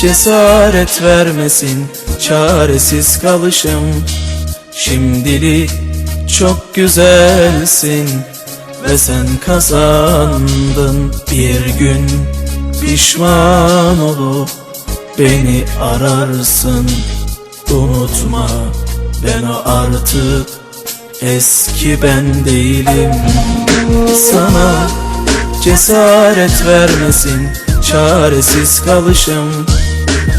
cesaret vermesin çaresiz kalışım. Şimdilik çok güzelsin ve sen kazandın. Bir gün pişman olup beni ararsın. Unutma ben o artık eski ben değilim. Sana cesaret vermesin çaresiz kalışım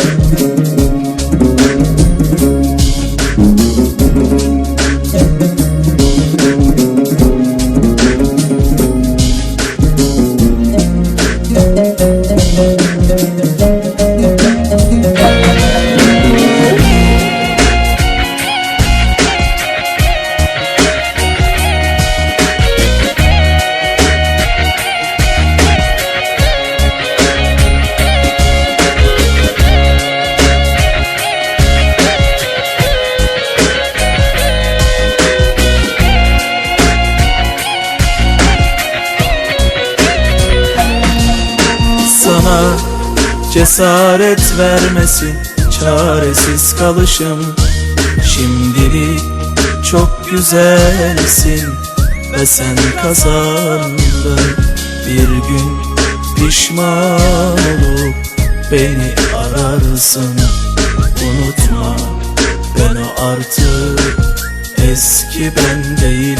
sana cesaret vermesin çaresiz kalışım Şimdilik çok güzelsin ve sen kazandın. Bir gün pişman olup beni ararsın. Unutma ben o artık eski ben değilim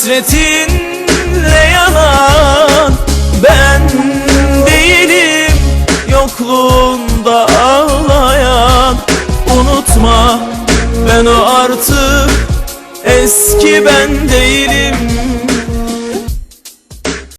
hasretinle yanan Ben değilim yokluğunda ağlayan. Unutma ben o artık eski ben değilim